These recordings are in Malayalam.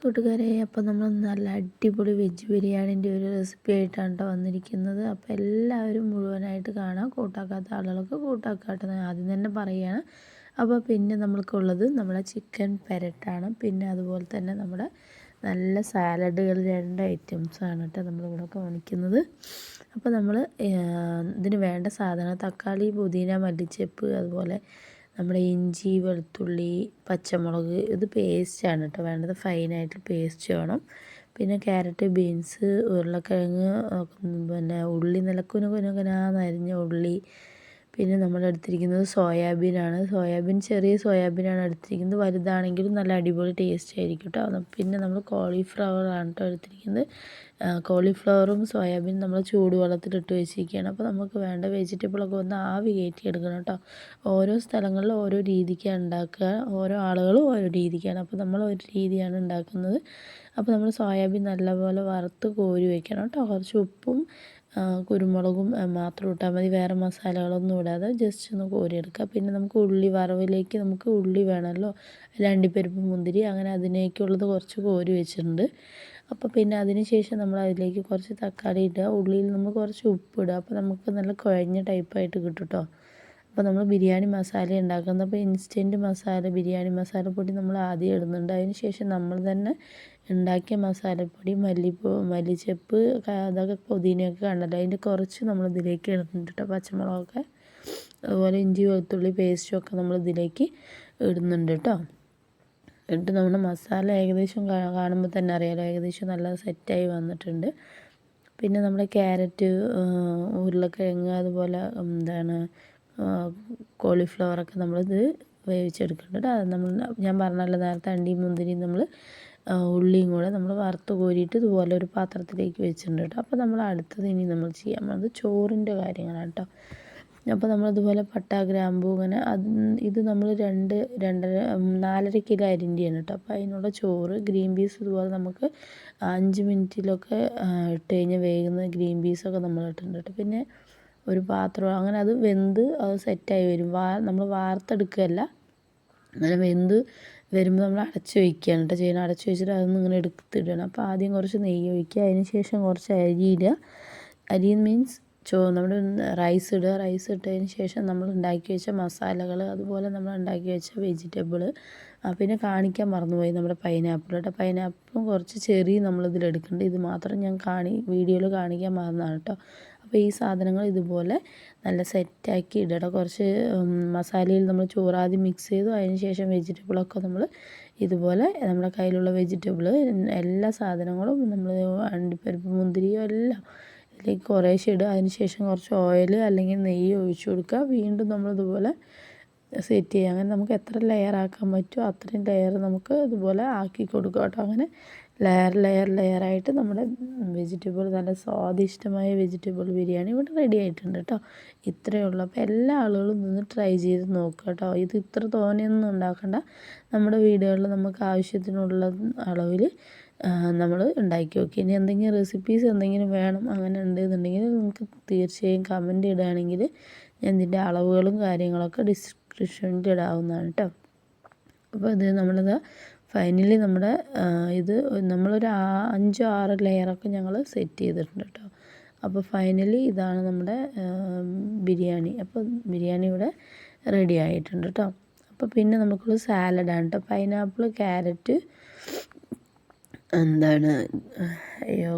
കൂട്ടുകാരെ അപ്പോൾ നമ്മൾ നല്ല അടിപൊളി വെജ് ബിരിയാണിന്റെ ഒരു റെസിപ്പി ആയിട്ടാണ് കേട്ടോ വന്നിരിക്കുന്നത്. അപ്പോൾ എല്ലാവരും മുഴുവനായിട്ട് കാണാം. കൂട്ടാക്കാത്ത ആളുകൾക്ക് കൂട്ടാക്കാട്ടെ ആദ്യം തന്നെ പറയുകയാണ് അപ്പോൾ പിന്നെ നമ്മൾക്കുള്ളത് നമ്മുടെ ചിക്കൻ പെരട്ടാണ്. പിന്നെ അതുപോലെ തന്നെ നമ്മുടെ നല്ല സാലഡുകൾ രണ്ട് ഐറ്റംസാണ് കേട്ടോ നമ്മളിവിടെ കാണിക്കുന്നത്. അപ്പോൾ നമ്മൾ ഇതിന് വേണ്ട സാധനം തക്കാളി പുതിന മല്ലിച്ചെപ്പ് അതുപോലെ നമ്മുടെ ഇഞ്ചി വെളുത്തുള്ളി പച്ചമുളക് ഇത് പേസ്റ്റാണ് കേട്ടോ വേണ്ടത് ഫൈനായിട്ട് പേസ്റ്റ് വേണം പിന്നെ ക്യാരറ്റ് ബീൻസ് ഉരുളക്കിഴങ്ങ് പിന്നെ ഉള്ളി നിലക്കുന കുനകുനാന്നരിഞ്ഞ ഉള്ളി പിന്നെ നമ്മൾ എടുത്തിരിക്കുന്നത് സോയാബീനാണ്. സോയാബീൻ ചെറിയ സോയാബീനാണ് എടുത്തിരിക്കുന്നത്. വലുതാണെങ്കിലും നല്ല അടിപൊളി ടേസ്റ്റ് ആയിരിക്കും കേട്ടോ പിന്നെ നമ്മൾ കോളിഫ്ലവർ ആണ് കേട്ടോ എടുത്തിരിക്കുന്നത്. കോളിഫ്ലവറും സോയാബീനും നമ്മൾ ചൂടുവെള്ളത്തിലിട്ട് വെച്ചിരിക്കുകയാണ്. അപ്പോൾ നമുക്ക് വേണ്ട വെജിറ്റബിളൊക്കെ ഒന്ന് ആവി കയറ്റി എടുക്കണം കേട്ടോ ഓരോ സ്ഥലങ്ങളിലും ഓരോ രീതിക്കാണ് ഉണ്ടാക്കുക. ഓരോ ആളുകളും ഓരോ രീതിക്കാണ്. അപ്പോൾ നമ്മൾ ഒരു രീതിയാണ് ഉണ്ടാക്കുന്നത്. അപ്പോൾ നമ്മൾ സോയാബീൻ നല്ലപോലെ വറുത്ത് കോരി വയ്ക്കണം കേട്ടോ കുറച്ച് ഉപ്പും കുരുമുളകും മാത്രം ഇട്ടാൽ മതി. വേറെ മസാലകളൊന്നും ഇടാതെ ജസ്റ്റ് ഒന്ന് കോരിയെടുക്കുക. പിന്നെ നമുക്ക് ഉള്ളി വറവിലേക്ക് നമുക്ക് ഉള്ളി വേണമല്ലോ. അണ്ടിപ്പരിപ്പ് മുന്തിരി അങ്ങനെ അതിനേക്കുള്ളത് കുറച്ച് കോരി വെച്ചിട്ടുണ്ട്. അപ്പോൾ പിന്നെ അതിന് ശേഷം നമ്മൾ അതിലേക്ക് കുറച്ച് തക്കാളി ഇടുക. ഉള്ളിയിൽ നമ്മൾ കുറച്ച് ഉപ്പ് ഇടുക. അപ്പോൾ നമുക്ക് നല്ല കുഴഞ്ഞ ടൈപ്പായിട്ട് കിട്ടും കേട്ടോ അപ്പോൾ നമ്മൾ ബിരിയാണി മസാല ഉണ്ടാക്കുന്നത് അപ്പോൾ ഇൻസ്റ്റന്റ് മസാല ബിരിയാണി മസാലപ്പൊടി നമ്മൾ ആദ്യം ഇടുന്നുണ്ട്. അതിന് ശേഷം നമ്മൾ തന്നെ ഉണ്ടാക്കിയ മസാലപ്പൊടി മല്ലിപ്പൂ മല്ലിച്ചപ്പ് അതൊക്കെ പുതിനയൊക്കെ കണ്ടല്ലോ അതിന്റെ കുറച്ച് നമ്മൾ ഇതിലേക്ക് ഇടുന്നുണ്ട് കേട്ടോ. പച്ചമുളകൊക്കെ അതുപോലെ ഇഞ്ചി വെളുത്തുള്ളി പേസ്റ്റും ഒക്കെ നമ്മൾ ഇതിലേക്ക് ഇടുന്നുണ്ട് കേട്ടോ. ഇട്ട് നമ്മുടെ മസാല ഏകദേശം കാണുമ്പോൾ തന്നെ അറിയാലോ ഏകദേശം നല്ല സെറ്റായി വന്നിട്ടുണ്ട്. പിന്നെ നമ്മുടെ ക്യാരറ്റ് ഉരുളക്കിഴങ്ങ് അതുപോലെ എന്താണ് കോളിഫ്ലവറൊക്കെ നമ്മളിത് വേവിച്ചെടുക്കേണ്ടത്. അത് നമ്മൾ ഞാൻ പറഞ്ഞല്ലോ നേരത്തെ അണ്ടിയും മുന്തിരിയും നമ്മൾ ഉള്ളിയും കൂടെ നമ്മൾ വറുത്ത് കോരിയിട്ട് ഇതുപോലെ ഒരു പാത്രത്തിലേക്ക് വെച്ചിട്ടുണ്ട് കേട്ടോ. അപ്പോൾ നമ്മൾ അടുത്തത് ഇനി നമ്മൾ ചെയ്യാൻ പോകുന്നത് ചോറിന്റെ കാര്യങ്ങളാണ് കേട്ടോ. അപ്പോൾ നമ്മളിതുപോലെ പട്ട ഗ്രാമ്പു ഇങ്ങനെ അത് ഇത് നമ്മൾ രണ്ട് രണ്ടര നാലര കിലോ അരിന്റെയാണ് കേട്ടോ. അപ്പോൾ അതിനുള്ള ചോറ് ഗ്രീൻ പീസ് ഇതുപോലെ നമുക്ക് അഞ്ച് മിനിറ്റിലൊക്കെ ഇട്ട് കഴിഞ്ഞാൽ വേകുന്ന ഗ്രീൻ പീസൊക്കെ നമ്മൾ ഇട്ടിട്ടുണ്ട് കേട്ടോ. പിന്നെ ഒരു പാത്രം അങ്ങനെ അത് വെന്ത് അത് സെറ്റായി വരും. വാ നമ്മൾ വാർത്തെടുക്കുകയല്ല അങ്ങനെ വെന്ത് വരുമ്പോൾ നമ്മൾ അടച്ച് വയ്ക്കുകയാണ് കേട്ടോ ചെയ്യണം അടച്ച് വെച്ചിട്ട് അതൊന്നും ഇങ്ങനെ എടുത്തിടണം. അപ്പോൾ ആദ്യം കുറച്ച് നെയ്യ് ഒഴിക്കുക അതിന് ശേഷം കുറച്ച് അരി ഇടുക. അരി മീൻസ് ചോ നമ്മുടെ റൈസ് ഇടുക. റൈസ് ഇട്ടതിന് ശേഷം നമ്മൾ ഉണ്ടാക്കി വെച്ച മസാലകൾ അതുപോലെ നമ്മൾ ഉണ്ടാക്കി വെച്ച വെജിറ്റബിൾ പിന്നെ കാണിക്കാൻ മറന്നുപോയി നമ്മുടെ പൈനാപ്പിൾ കേട്ടോ പൈനാപ്പിളും കുറച്ച് ചെറിയ നമ്മളിതിൽ എടുക്കുന്നുണ്ട്. ഇത് മാത്രം ഞാൻ കാണി വീഡിയോയിൽ കാണിക്കാൻ മറന്നതാണ് കേട്ടോ. അപ്പോൾ ഈ സാധനങ്ങൾ ഇതുപോലെ നല്ല സെറ്റാക്കി ഇടണം കുറച്ച് മസാലയിൽ നമ്മൾ ചോറാദ്യം മിക്സ് ചെയ്തു. അതിന് ശേഷം വെജിറ്റബിളൊക്കെ നമ്മൾ ഇതുപോലെ നമ്മുടെ കയ്യിലുള്ള വെജിറ്റബിൾ എല്ലാ സാധനങ്ങളും നമ്മൾ അണ്ടിപ്പരിപ്പ് മുന്തിരിയോ എല്ലാം ഇതിലേക്ക് കുറേശ്ശെ ഇടുക. അതിന് ശേഷം കുറച്ച് ഓയിൽ അല്ലെങ്കിൽ നെയ്യ് ഒഴിച്ചു കൊടുക്കുക. വീണ്ടും നമ്മളിതുപോലെ സെറ്റ് ചെയ്യുക. അങ്ങനെ നമുക്ക് എത്ര ലെയർ ആക്കാൻ പറ്റുമോ അത്രയും ലെയർ നമുക്ക് ഇതുപോലെ ആക്കി കൊടുക്കുക കേട്ടോ. അങ്ങനെ ലെയർ ലെയർ ലെയർ ആയിട്ട് നമ്മുടെ വെജിറ്റബിൾ നല്ല സ്വാദിഷ്ടമായ വെജിറ്റബിൾ ബിരിയാണി ഇവിടെ റെഡി ആയിട്ടുണ്ട് കേട്ടോ. ഇത്രയേ ഉള്ളൂ. അപ്പോൾ എല്ലാ ആളുകളും നിന്ന് ട്രൈ ചെയ്ത് നോക്കുക കേട്ടോ. ഇത് ഇത്ര തോനെയൊന്നും ഉണ്ടാക്കണ്ട. നമ്മുടെ വീടുകളിൽ നമുക്ക് ആവശ്യത്തിനുള്ള അളവിൽ നമ്മൾ ഉണ്ടാക്കി നോക്കി. ഇനി എന്തെങ്കിലും റെസിപ്പീസ് എന്തെങ്കിലും വേണം അങ്ങനെ ഉണ്ടെന്നുണ്ടെങ്കിൽ നിങ്ങൾക്ക് തീർച്ചയായും കമന്റ് ഇടുകയാണെങ്കിൽ ഞാൻ ഇതിന്റെ അളവുകളും കാര്യങ്ങളൊക്കെ ഡിസ്ക്രിപ്ഷനിൽ ഇടാവുന്നതാണ് കേട്ടോ അപ്പോൾ ഇത് നമ്മളിത് ഫൈനലി നമ്മുടെ ഇത് നമ്മളൊരു അഞ്ചോ ആറ് ലെയറൊക്കെ ഞങ്ങൾ സെറ്റ് ചെയ്തിട്ടുണ്ട് കേട്ടോ അപ്പോൾ ഫൈനലി ഇതാണ് നമ്മുടെ ബിരിയാണി. അപ്പോൾ ബിരിയാണി ഇവിടെ റെഡി ആയിട്ടുണ്ട് കേട്ടോ അപ്പോൾ പിന്നെ നമുക്കുള്ള സാലഡാണ് കേട്ടോ പൈനാപ്പിൾ ക്യാരറ്റ് എന്താണ് അയ്യോ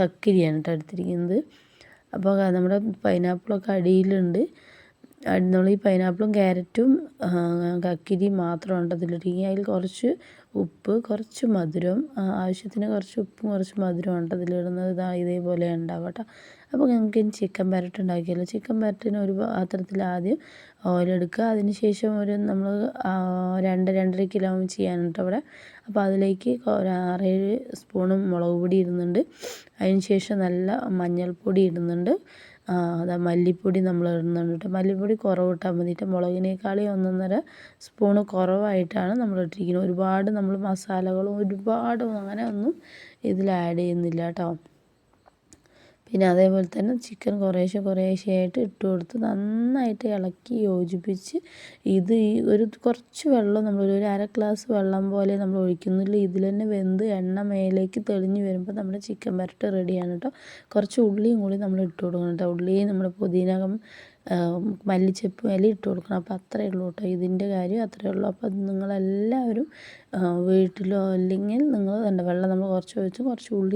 കക്കിരിയാണ് കേട്ടോ എടുത്തിരിക്കുന്നത്. അപ്പോൾ നമ്മുടെ പൈനാപ്പിളൊക്കെ അടിയിലുണ്ട്. നമ്മൾ ഈ പൈനാപ്പിളും ക്യാരറ്റും കക്കിരിയും മാത്രമാണ് അതിലിട്ടിരിക്കുക അതിൽ കുറച്ച് ഉപ്പ് കുറച്ച് മധുരം ആവശ്യത്തിന് കുറച്ച് ഉപ്പും കുറച്ച് മധുരമാണ് അതിലിടുന്നത് ഇതാ ഇതേപോലെ ഉണ്ടാവുക കേട്ടോ. അപ്പോൾ ഞങ്ങൾക്ക് ഇനി ചിക്കൻ പരട്ട് ഉണ്ടാക്കിയല്ലോ ചിക്കൻ പരട്ടിന് ഒരു പാത്രത്തിൽ ആദ്യം ഓയിലെടുക്കുക അതിന് ശേഷം ഒരു നമ്മൾ രണ്ട് രണ്ടര കിലോ ചെയ്യാനുണ്ട് അവിടെ അപ്പോൾ അതിലേക്ക് ഒരു ആറേഴ് സ്പൂണും മുളക് പൊടി ഇടുന്നുണ്ട്. അതിന് ശേഷം നല്ല മഞ്ഞൾപ്പൊടി ഇടുന്നുണ്ട്. അതാ മല്ലിപ്പൊടി നമ്മൾ ഇടുന്നുണ്ട്. മല്ലിപ്പൊടി കുറവ് ഇട്ടാൽ മതിയിട്ട് മുളകിനേക്കാളും ഒന്നൊന്നര സ്പൂണ് കുറവായിട്ടാണ് നമ്മൾ ഇട്ടിരിക്കുന്നത്. ഒരുപാട് നമ്മൾ മസാലകളും ഒരുപാട് അങ്ങനെ ഒന്നും ഇതിൽ ആഡ് ചെയ്യുന്നില്ല കേട്ടോ പിന്നെ അതേപോലെ തന്നെ ചിക്കൻ കുറേശ്ശെ കുറേശ്ശെ ആയിട്ട് ഇട്ട് കൊടുത്ത് നന്നായിട്ട് ഇളക്കി യോജിപ്പിച്ച് ഇത് ഈ ഒരു കുറച്ച് വെള്ളം നമ്മൾ ഒരു അര ഗ്ലാസ് വെള്ളം പോലെ നമ്മൾ ഒഴിക്കുന്നില്ല. ഇതിൽ തന്നെ വെന്ത് എണ്ണ മേലേക്ക് തെളിഞ്ഞ് വരുമ്പോൾ നമ്മുടെ ചിക്കൻ വരട്ട് റെഡിയാണ് കേട്ടോ കുറച്ച് ഉള്ളിയും കൂടി നമ്മൾ ഇട്ട് കൊടുക്കണം കേട്ടോ ഉള്ളിയും നമ്മുടെ പുതിന മല്ലിച്ചപ്പ് ഇല ഇട്ട് കൊടുക്കണം. അപ്പോൾ അത്രയേ ഉള്ളൂ കേട്ടോ ഇതിന്റെ കാര്യം. അത്രയേ ഉള്ളൂ. അപ്പോൾ നിങ്ങളെല്ലാവരും വീട്ടിലോ അല്ലെങ്കിൽ നിങ്ങൾ തന്നെ വെള്ളം നമ്മൾ കുറച്ച് ഒഴിച്ച് കുറച്ച് ഉള്ളി